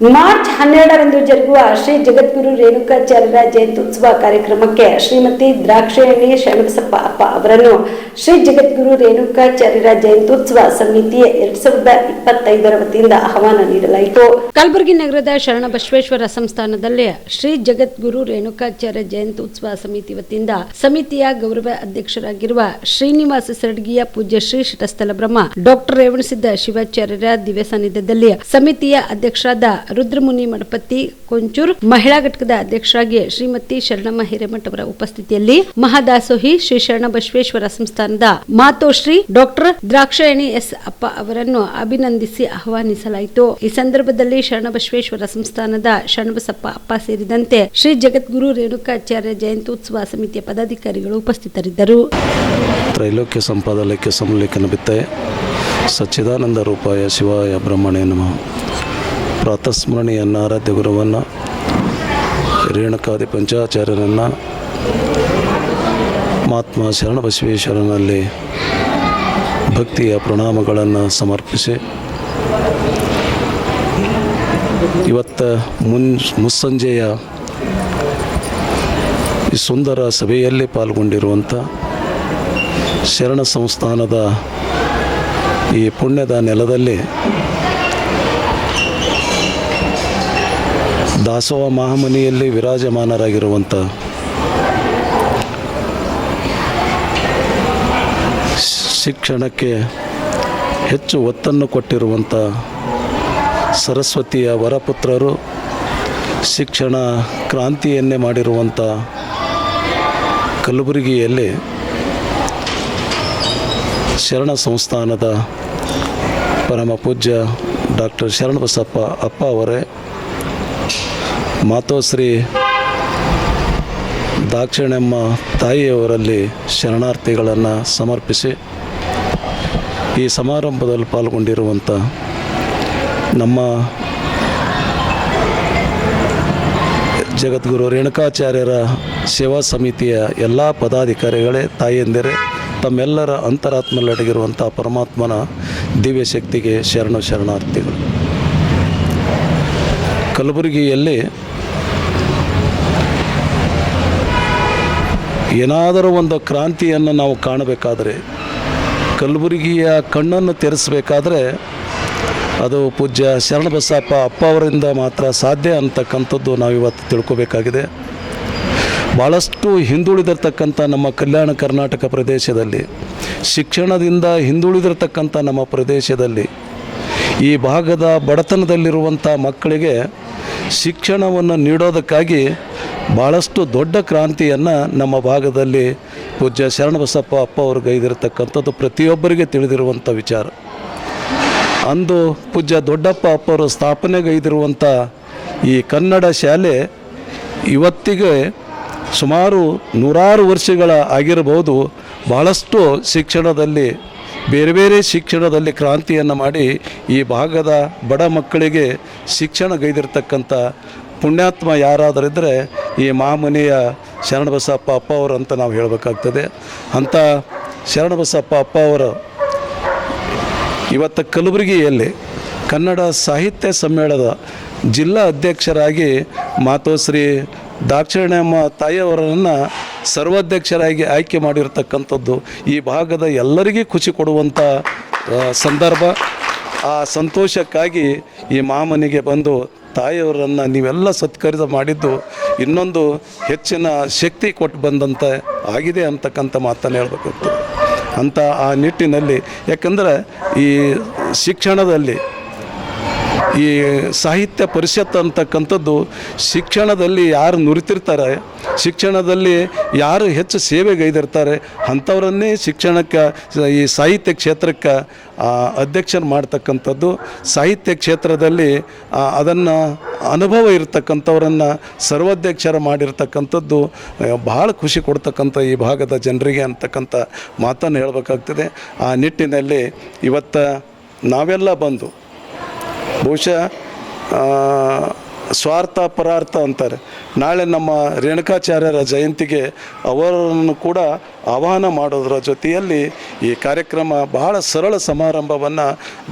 March ಹನ್ನೆರಡರಂದು ಜರುಗುವ ಶ್ರೀ ಜಗದ್ಗುರು ರೇಣುಕಾಚಾರ್ಯರ ಜಯಂತ್ಯುತ್ಸವ ಕಾರ್ಯಕ್ರಮಕ್ಕೆ ಶ್ರೀಮತಿ ದ್ರಾಕ್ಷಾಯಣಿ ಶರಣಬಸಪ್ಪ ಅಪ್ಪ ಅವರನ್ನು ಶ್ರೀ ಜಗದ್ಗುರು ರೇಣುಕಾಚಾರ್ಯರ ಜಯಂತ್ಯುತ್ಸವ ಸಮಿತಿ ಎರಡ್ ಸಾವಿರದ ಇಪ್ಪತ್ತೈದರ ವತಿಯಿಂದ ಆಹ್ವಾನ ನೀಡಲಾಯಿತು ಕಲಬುರಗಿ ನಗರದ ಶರಣಬಸವೇಶ್ವರ ಸಂಸ್ಥಾನದಲ್ಲಿ ಶ್ರೀ ಜಗದ್ಗುರು ರೇಣುಕಾಚಾರ್ಯ ಜಯಂತ್ಯುತ್ಸವ ಸಮಿತಿ ವತಿಯಿಂದ ಸಮಿತಿಯ ಗೌರವ ಅಧ್ಯಕ್ಷರಾಗಿರುವ ಶ್ರೀನಿವಾಸ ಸರಡ್ಗಿಯ ಪೂಜ್ಯ ಶ್ರೀ ಶಿಟಸ್ಥಲ ಬ್ರಹ್ಮ ಡಾಕ್ಟರ್ ರೇವಣಸಿದ್ದ ಶಿವಾಚಾರ್ಯರ ದಿವ್ಯ ಸಾನ್ನಿಧ್ಯದಲ್ಲಿ ಸಮಿತಿಯ ಅಧ್ಯಕ್ಷರಾದ ರುದ್ರಮುನಿ ಮಡಪತಿ ಕೊಂಚೂರ್ ಮಹಿಳಾ ಘಟಕದ ಅಧ್ಯಕ್ಷರಾಗಿ ಶ್ರೀಮತಿ ಶರಣಮ್ಮ ಹಿರೇಮಠ ಅವರ ಉಪಸ್ಥಿತಿಯಲ್ಲಿ ಮಹಾದಾಸೋಹಿ ಶ್ರೀ ಶರಣ ಬಸವೇಶ್ವರ ಸಂಸ್ಥಾನದ ಮಾತೋಶ್ರೀ ಡಾಕ್ಟರ್ ದ್ರಾಕ್ಷಾಯಣಿ ಎಸ್ ಅಪ್ಪ ಅವರನ್ನು ಅಭಿನಂದಿಸಿ ಆಹ್ವಾನಿಸಲಾಯಿತು. ಈ ಸಂದರ್ಭದಲ್ಲಿ ಶರಣ ಬಸವೇಶ್ವರ ಸಂಸ್ಥಾನದ ಶರಣಬಸಪ್ಪ ಅಪ್ಪ ಸೇರಿದಂತೆ ಶ್ರೀ ಜಗದ್ಗುರು ರೇಣುಕಾಚಾರ್ಯ ಜಯಂತ್ಯುತ್ಸವ ಸಮಿತಿಯ ಪದಾಧಿಕಾರಿಗಳು ಉಪಸ್ಥಿತರಿದ್ದರು. ತ್ರೈಲೋಕ್ಯ ಸಂಪಾದಲಕ್ಕೆ ಸಮಲೇಖನ ಬಿತ್ತೆ ಸಚ್ಚಿದಾನಂದ ರೂಪಾಯ ಶಿವಾಯ ಬ್ರಹ್ಮಣೇ ನಮಃ. ಪ್ರಾತಸ್ಮರಣೀಯನ್ನ, ಆರಾಧ್ಯ ಗುರುವನ್ನು, ರೇಣುಕಾದಿ ಪಂಚಾಚಾರ್ಯರನ್ನು ಮಹಾತ್ಮ ಶರಣ ಬಸವೇಶ್ವರನಲ್ಲಿ ಭಕ್ತಿಯ ಪ್ರಣಾಮಗಳನ್ನು ಸಮರ್ಪಿಸಿ, ಇವತ್ತು ಮುನ್, ಮುಸ್ಸಂಜೆಯ ಈ ಸುಂದರ ಸಭೆಯಲ್ಲಿ ಪಾಲ್ಗೊಂಡಿರುವಂಥ ಶರಣ ಸಂಸ್ಥಾನದ ಈ ಪುಣ್ಯದ ನೆಲದಲ್ಲಿ ದಾಸೋಹ ಮಹಾಮನಿಯಲ್ಲಿ ವಿರಾಜಮಾನರಾಗಿರುವಂಥ ಶಿಕ್ಷಣಕ್ಕೆ ಹೆಚ್ಚು ಒತ್ತನ್ನು ಕೊಟ್ಟಿರುವಂಥ ಸರಸ್ವತಿಯ ವರಪುತ್ರರು ಶಿಕ್ಷಣ ಕ್ರಾಂತಿಯನ್ನೇ ಮಾಡಿರುವಂಥ ಕಲಬುರಗಿಯಲ್ಲಿ ಶರಣ ಸಂಸ್ಥಾನದ ಪರಮ ಪೂಜ್ಯ ಡಾಕ್ಟರ್ ಶರಣಬಸಪ್ಪ ಅಪ್ಪ ಅವರೇ ಮಾತೋಶ್ರೀ ದಾಕ್ಷಿಣೆಮ್ಮ ತಾಯಿಯವರಲ್ಲಿ ಶರಣಾರ್ಥಿಗಳನ್ನು ಸಮರ್ಪಿಸಿ ಈ ಸಮಾರಂಭದಲ್ಲಿ ಪಾಲ್ಗೊಂಡಿರುವಂಥ ನಮ್ಮ ಜಗದ್ಗುರು ರೇಣುಕಾಚಾರ್ಯರ ಸೇವಾ ಸಮಿತಿಯ ಎಲ್ಲ ಪದಾಧಿಕಾರಿಗಳೇ ತಾಯಿಯಂದಿರೆ ತಮ್ಮೆಲ್ಲರ ಅಂತರಾತ್ಮಲ್ಲಡಗಿರುವಂಥ ಪರಮಾತ್ಮನ ದಿವ್ಯ ಶಕ್ತಿಗೆ ಶರಣ ಶರಣಾರ್ಥಿಗಳು. ಕಲಬುರಗಿಯಲ್ಲಿ ಏನಾದರೂ ಒಂದು ಕ್ರಾಂತಿಯನ್ನು ನಾವು ಕಾಣಬೇಕಾದರೆ, ಕಲಬುರಗಿಯ ಕಣ್ಣನ್ನು ತೆರೆಸಬೇಕಾದ್ರೆ ಅದು ಪೂಜ್ಯ ಶರಣಬಸಪ್ಪ ಅಪ್ಪ ಅವರಿಂದ ಮಾತ್ರ ಸಾಧ್ಯ ಅಂತಕ್ಕಂಥದ್ದು ನಾವಿವತ್ತು ತಿಳ್ಕೊಬೇಕಾಗಿದೆ. ಭಾಳಷ್ಟು ಹಿಂದುಳಿದಿರ್ತಕ್ಕಂಥ ನಮ್ಮ ಕಲ್ಯಾಣ ಕರ್ನಾಟಕ ಪ್ರದೇಶದಲ್ಲಿ, ಶಿಕ್ಷಣದಿಂದ ಹಿಂದುಳಿದಿರ್ತಕ್ಕಂಥ ನಮ್ಮ ಪ್ರದೇಶದಲ್ಲಿ, ಈ ಭಾಗದ ಬಡತನದಲ್ಲಿರುವಂಥ ಮಕ್ಕಳಿಗೆ ಶಿಕ್ಷಣವನ್ನು ನೀಡೋದಕ್ಕಾಗಿ ಭಾಳಷ್ಟು ದೊಡ್ಡ ಕ್ರಾಂತಿಯನ್ನು ನಮ್ಮ ಭಾಗದಲ್ಲಿ ಪೂಜ್ಯ ಶರಣಬಸಪ್ಪ ಅಪ್ಪ ಅವರು ಗೈದಿರತಕ್ಕಂಥದ್ದು ಪ್ರತಿಯೊಬ್ಬರಿಗೆ ತಿಳಿದಿರುವಂಥ ವಿಚಾರ. ಅಂದು ಪೂಜ್ಯ ದೊಡ್ಡಪ್ಪ ಅಪ್ಪವರು ಸ್ಥಾಪನೆಗೈದಿರುವಂಥ ಈ ಕನ್ನಡ ಶಾಲೆ ಇವತ್ತಿಗೆ ಸುಮಾರು ನೂರಾರು ವರ್ಷಗಳ ಆಗಿರಬಹುದು. ಭಾಳಷ್ಟು ಶಿಕ್ಷಣದಲ್ಲಿ, ಬೇರೆ ಬೇರೆ ಶಿಕ್ಷಣದಲ್ಲಿ ಕ್ರಾಂತಿಯನ್ನು ಮಾಡಿ ಈ ಭಾಗದ ಬಡ ಮಕ್ಕಳಿಗೆ ಶಿಕ್ಷಣ ಗೈದಿರ್ತಕ್ಕಂಥ ಪುಣ್ಯಾತ್ಮ ಯಾರಾದರಿದ್ದರೆ ಈ ಮಾಮನೆಯ ಶರಣಬಸಪ್ಪ ಅಪ್ಪ ಅವರು ಅಂತ ನಾವು ಹೇಳಬೇಕಾಗ್ತದೆ. ಅಂಥ ಶರಣಬಸಪ್ಪ ಅಪ್ಪ ಅವರು ಇವತ್ತು ಕಲಬುರಗಿಯಲ್ಲಿ ಕನ್ನಡ ಸಾಹಿತ್ಯ ಸಮ್ಮೇಳನದ ಜಿಲ್ಲಾ ಅಧ್ಯಕ್ಷರಾಗಿ ಮಾತೋಶ್ರೀ ದಾಕ್ಷಿಣ್ಯಮ್ಮ ತಾಯಿಯವರನ್ನು ಸರ್ವಾಧ್ಯಕ್ಷರಾಗಿ ಆಯ್ಕೆ ಮಾಡಿರ್ತಕ್ಕಂಥದ್ದು ಈ ಭಾಗದ ಎಲ್ಲರಿಗೂ ಖುಷಿ ಕೊಡುವಂಥ ಸಂದರ್ಭ. ಆ ಸಂತೋಷಕ್ಕಾಗಿ ಈ ಮಾಮನಿಗೆ ಬಂದು ತಾಯಿಯವರನ್ನು ನೀವೆಲ್ಲ ಸತ್ಕರಿತ ಮಾಡಿದ್ದು ಇನ್ನೊಂದು ಹೆಚ್ಚಿನ ಶಕ್ತಿ ಕೊಟ್ಟು ಬಂದಂತೆ ಆಗಿದೆ ಅಂತಕ್ಕಂಥ ಮಾತನ್ನು ಹೇಳಬೇಕಿತ್ತು ಅಂತ ಆ ನಿಟ್ಟಿನಲ್ಲಿ, ಯಾಕಂದರೆ ಈ ಶಿಕ್ಷಣದಲ್ಲಿ ಈ ಸಾಹಿತ್ಯ ಪರಿಷತ್ ಅಂತಕ್ಕಂಥದ್ದು ಶಿಕ್ಷಣದಲ್ಲಿ ಯಾರು ನುರಿತಿರ್ತಾರೆ, ಶಿಕ್ಷಣದಲ್ಲಿ ಯಾರು ಹೆಚ್ಚು ಸೇವೆಗೈದಿರ್ತಾರೆ, ಅಂಥವರನ್ನೇ ಶಿಕ್ಷಣಕ್ಕೆ, ಈ ಸಾಹಿತ್ಯ ಕ್ಷೇತ್ರಕ್ಕೆ ಅಧ್ಯಕ್ಷರು ಮಾಡ್ತಕ್ಕಂಥದ್ದು. ಸಾಹಿತ್ಯ ಕ್ಷೇತ್ರದಲ್ಲಿ ಅದನ್ನು ಅನುಭವ ಇರತಕ್ಕಂಥವ್ರನ್ನು ಸರ್ವಾಧ್ಯಕ್ಷರ ಮಾಡಿರ್ತಕ್ಕಂಥದ್ದು ಭಾಳ ಖುಷಿ ಕೊಡ್ತಕ್ಕಂಥ ಈ ಭಾಗದ ಜನರಿಗೆ ಅಂತಕ್ಕಂಥ ಮಾತನ್ನು ಹೇಳಬೇಕಾಗ್ತದೆ. ಆ ನಿಟ್ಟಿನಲ್ಲಿ ಇವತ್ತು ನಾವೆಲ್ಲ ಬಂದು ಬಹುಶಃ ಸ್ವಾರ್ಥ ಪರಾರ್ಥ ಅಂತಾರೆ. ನಾಳೆ ನಮ್ಮ ರೇಣುಕಾಚಾರ್ಯರ ಜಯಂತಿಗೆ ಅವರನ್ನು ಕೂಡ ಆಹ್ವಾನ ಮಾಡೋದರ ಜೊತೆಯಲ್ಲಿ ಈ ಕಾರ್ಯಕ್ರಮ ಬಹಳ ಸರಳ ಸಮಾರಂಭವನ್ನು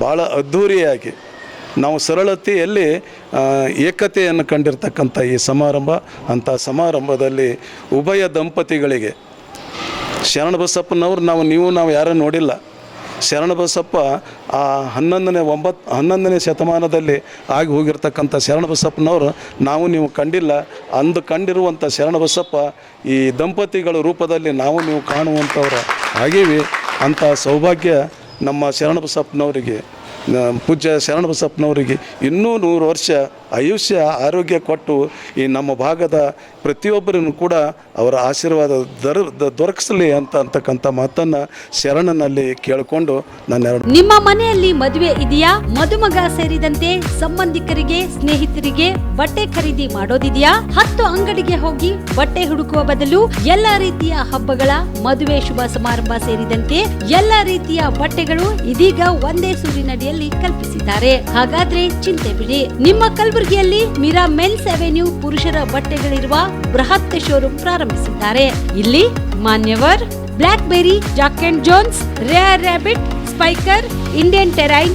ಬಹಳ ಅದ್ಧೂರಿಯಾಗಿ ನಾವು ಸರಳತೆಯಲ್ಲಿ ಏಕತೆಯನ್ನು ಕಂಡಿರ್ತಕ್ಕಂಥ ಈ ಸಮಾರಂಭ, ಅಂಥ ಸಮಾರಂಭದಲ್ಲಿ ಉಭಯ ದಂಪತಿಗಳಿಗೆ ಶರಣ ಬಸಪ್ಪನವ್ರು ನಾವು, ನೀವು, ನಾವು ಯಾರೂ ನೋಡಿಲ್ಲ. ಶರಣಬಸಪ್ಪ ಆ ಹನ್ನೊಂದನೇ ಒಂಬತ್ತು ಹನ್ನೊಂದನೇ ಶತಮಾನದಲ್ಲಿ ಆಗಿ ಹೋಗಿರ್ತಕ್ಕಂಥ ಶರಣಬಸಪ್ಪನವರು, ನಾವು ನೀವು ಕಂಡಿಲ್ಲ. ಅಂದು ಕಂಡಿರುವಂಥ ಶರಣಬಸಪ್ಪ, ಈ ದಂಪತಿಗಳ ರೂಪದಲ್ಲಿ ನಾವು ನೀವು ಕಾಣುವಂಥವ್ರು ಆಗೀವಿ. ಅಂಥ ಸೌಭಾಗ್ಯ ನಮ್ಮ ಶರಣಬಸಪ್ಪನವರಿಗೆ ಪೂಜ್ಯ ಶರಣಬಸಪ್ಪನವರಿಗೆ ಇನ್ನೂ ನೂರು ವರ್ಷ ಆಯುಷ್ಯ, ಆರೋಗ್ಯ ಕೊಟ್ಟು ಈ ನಮ್ಮ ಭಾಗದ ಪ್ರತಿಯೊಬ್ಬರನ್ನು ಕೂಡ ಅವರ ಆಶೀರ್ವಾದ ದೊರ, ದೊರಕಿಸಲಿ ಅಂತ ಅಂತಕ್ಕಂಥ ಮಾತನ್ನು ಶರಣನಲ್ಲಿ ಕೇಳಿಕೊಂಡು ನನ್ನ ನಿಮ್ಮ ಮನೆಯಲ್ಲಿ ಮದುವೆ ಇದೆಯಾ? ಮದುಮಗ ಸೇರಿದಂತೆ ಸಂಬಂಧಿಕರಿಗೆ, ಸ್ನೇಹಿತರಿಗೆ ಬಟ್ಟೆ ಖರೀದಿ ಮಾಡೋದಿದೆಯಾ? ಹತ್ತು ಅಂಗಡಿಗೆ ಹೋಗಿ ಬಟ್ಟೆ ಹುಡುಕುವ ಬದಲು ಎಲ್ಲ ರೀತಿಯ ಹಬ್ಬಗಳ ಮದುವೆ ಶುಭ ಸಮಾರಂಭ ಸೇರಿದಂತೆ ಎಲ್ಲ ರೀತಿಯ ಬಟ್ಟೆಗಳು ಇದೀಗ ಒಂದೇ ಸೂರಿನಡಿಯಲ್ಲಿ ಕಲ್ಪಿಸಿದ್ದಾರೆ. ಹಾಗಾದ್ರೆ ಚಿಂತೆ ಬಿಡಿ. ನಿಮ್ಮ ಕಲಬುರಗಿಯಲ್ಲಿ ಮೀರಾ ಮೆನ್ಸ್ ಅವೆನ್ಯೂ ಪುರುಷರ ಬಟ್ಟೆಗಳಿರುವ ಬೃಹತ್ ಶೋರೂಮ್ ಪ್ರಾರಂಭಿಸಿದ್ದಾರೆ. ಇಲ್ಲಿ Manyavar Blackberrys Jack and Jones, rare rabbit, Spykar, Indian terrain